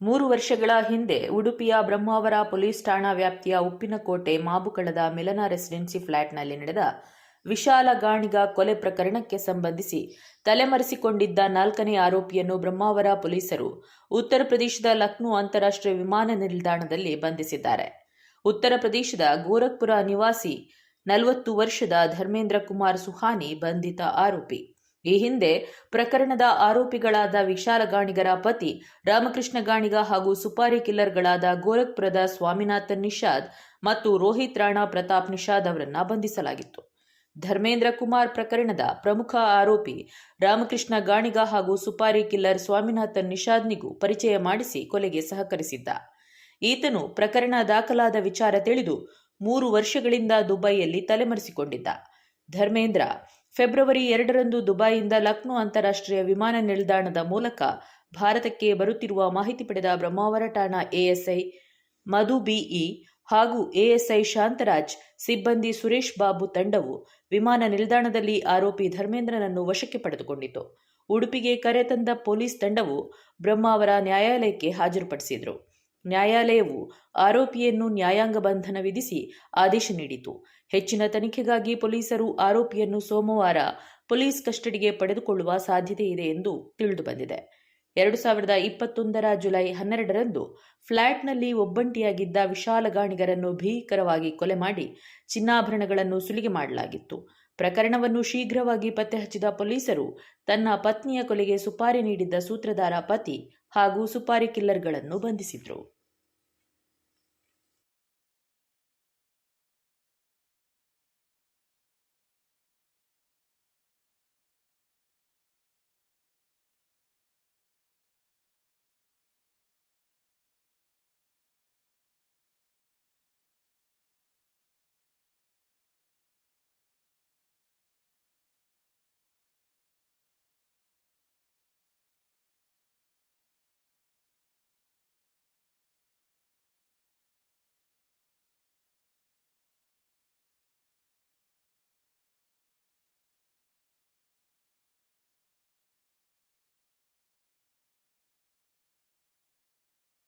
ಮೂರು ವರ್ಷಗಳ ಹಿಂದೆ ಉಡುಪಿಯ ಬ್ರಹ್ಮಾವರ ಪೊಲೀಸ್ ಠಾಣಾ ವ್ಯಾಪ್ತಿಯ ಉಪ್ಪಿನಕೋಟೆ ಮಾಬುಕಳದ ಮಿಲನ ರೆಸಿಡೆನ್ಸಿ ಫ್ಲ್ಯಾಟ್ನಲ್ಲಿ ನಡೆದ ವಿಶಾಲ ಗಾಣಿಗ ಕೊಲೆ ಪ್ರಕರಣಕ್ಕೆ ಸಂಬಂಧಿಸಿ ತಲೆಮರೆಸಿಕೊಂಡಿದ್ದ ನಾಲ್ಕನೇ ಆರೋಪಿಯನ್ನು ಬ್ರಹ್ಮಾವರ ಪೊಲೀಸರು ಉತ್ತರ ಪ್ರದೇಶದ ಲಕ್ನೋ ಅಂತಾರಾಷ್ಟ್ರೀಯ ವಿಮಾನ ನಿಲ್ದಾಣದಲ್ಲಿ ಬಂಧಿಸಿದ್ದಾರೆ. ಉತ್ತರ ಪ್ರದೇಶದ ಗೋರಖ್ಪುರ ನಿವಾಸಿ ನಲವತ್ತು ವರ್ಷದ ಧರ್ಮೇಂದ್ರ ಕುಮಾರ್ ಸುಹಾನಿ ಬಂಧಿತ ಆರೋಪಿ. ಈ ಹಿಂದೆ ಪ್ರಕರಣದ ಆರೋಪಿಗಳಾದ ವಿಶಾಲ ಗಾಣಿಗರ ಪತಿ ರಾಮಕೃಷ್ಣ ಗಾಣಿಗ ಹಾಗೂ ಸುಪಾರಿ ಕಿಲ್ಲರ್ಗಳಾದ ಗೋರಖ್ಪುರದ ಸ್ವಾಮಿನಾಥನ್ ನಿಷಾದ್ ಮತ್ತು ರೋಹಿತ್ ರಾಣಾ ಪ್ರತಾಪ್ ನಿಷಾದ್ ಅವರನ್ನ ಬಂಧಿಸಲಾಗಿತ್ತು. ಧರ್ಮೇಂದ್ರ ಕುಮಾರ್ ಪ್ರಕರಣದ ಪ್ರಮುಖ ಆರೋಪಿ ರಾಮಕೃಷ್ಣ ಗಾಣಿಗ ಹಾಗೂ ಸುಪಾರಿ ಕಿಲ್ಲರ್ ಸ್ವಾಮಿನಾಥನ್ ನಿಷಾದ್ನಿಗೂ ಪರಿಚಯ ಮಾಡಿಸಿ ಕೊಲೆಗೆ ಸಹಕರಿಸಿದ್ದ. ಈತನು ಪ್ರಕರಣ ದಾಖಲಾದ ವಿಚಾರ ತಿಳಿದು ಮೂರು ವರ್ಷಗಳಿಂದ ದುಬೈಯಲ್ಲಿ ತಲೆಮರೆಸಿಕೊಂಡಿದ್ದ. ಧರ್ಮೇಂದ್ರ ಫೆಬ್ರವರಿ ಎರಡರಂದು ದುಬೈಯಿಂದ ಲಕ್ನೋ ಅಂತಾರಾಷ್ಟ್ರೀಯ ವಿಮಾನ ನಿಲ್ದಾಣದ ಮೂಲಕ ಭಾರತಕ್ಕೆ ಬರುತ್ತಿರುವ ಮಾಹಿತಿ ಪಡೆದ ಬ್ರಹ್ಮಾವರ ಠಾಣಾ ASI, Madhu B E ASI Shantaraj, ಸಿಬ್ಬಂದಿ ಸುರೇಶ್ ಬಾಬು ತಂಡವು ವಿಮಾನ ನಿಲ್ದಾಣದಲ್ಲಿ ಆರೋಪಿ ಧರ್ಮೇಂದ್ರನನ್ನು ವಶಕ್ಕೆ ಪಡೆದುಕೊಂಡಿತು. ಉಡುಪಿಗೆ ಕರೆತಂದ ಪೊಲೀಸ್ ತಂಡವು ಬ್ರಹ್ಮಾವರ ನ್ಯಾಯಾಲಯಕ್ಕೆ ಹಾಜರುಪಡಿಸಿದರು. ನ್ಯಾಯಾಲಯವು ಆರೋಪಿಯನ್ನು ನ್ಯಾಯಾಂಗ ಬಂಧನ ವಿಧಿಸಿ ಆದೇಶ ನೀಡಿತು. ಹೆಚ್ಚಿನ ತನಿಖೆಗಾಗಿ ಪೊಲೀಸರು ಆರೋಪಿಯನ್ನು ಸೋಮವಾರ ಪೊಲೀಸ್ ಕಸ್ಟಡಿಗೆ ಪಡೆದುಕೊಳ್ಳುವ ಸಾಧ್ಯತೆ ಇದೆ ಎಂದು ತಿಳಿದುಬಂದಿದೆ ಎರಡು ಸಾವಿರದ ಇಪ್ಪತ್ತೊಂದರ ಜುಲೈ ಹನ್ನೆರಡರಂದು ಫ್ಲಾಟ್ನಲ್ಲಿ ಒಬ್ಬಂಟಿಯಾಗಿದ್ದ ವಿಶಾಲ ಗಾಣಿಗರನ್ನು ಭೀಕರವಾಗಿ ಕೊಲೆ ಮಾಡಿ ಚಿನ್ನಾಭರಣಗಳನ್ನು ಸುಲಿಗೆ ಮಾಡಲಾಗಿತ್ತು. ಪ್ರಕರಣವನ್ನು ಶೀಘ್ರವಾಗಿ ಪತ್ತೆ ಹಚ್ಚಿದ ಪೊಲೀಸರು ತನ್ನ ಪತ್ನಿಯ ಕೊಲೆಗೆ ಸುಪಾರಿ ನೀಡಿದ್ದ ಸೂತ್ರಧಾರ ಪತಿ ಹಾಗೂ ಸುಪಾರಿ ಕಿಲ್ಲರ್ಗಳನ್ನು ಬಂಧಿಸಿದರು.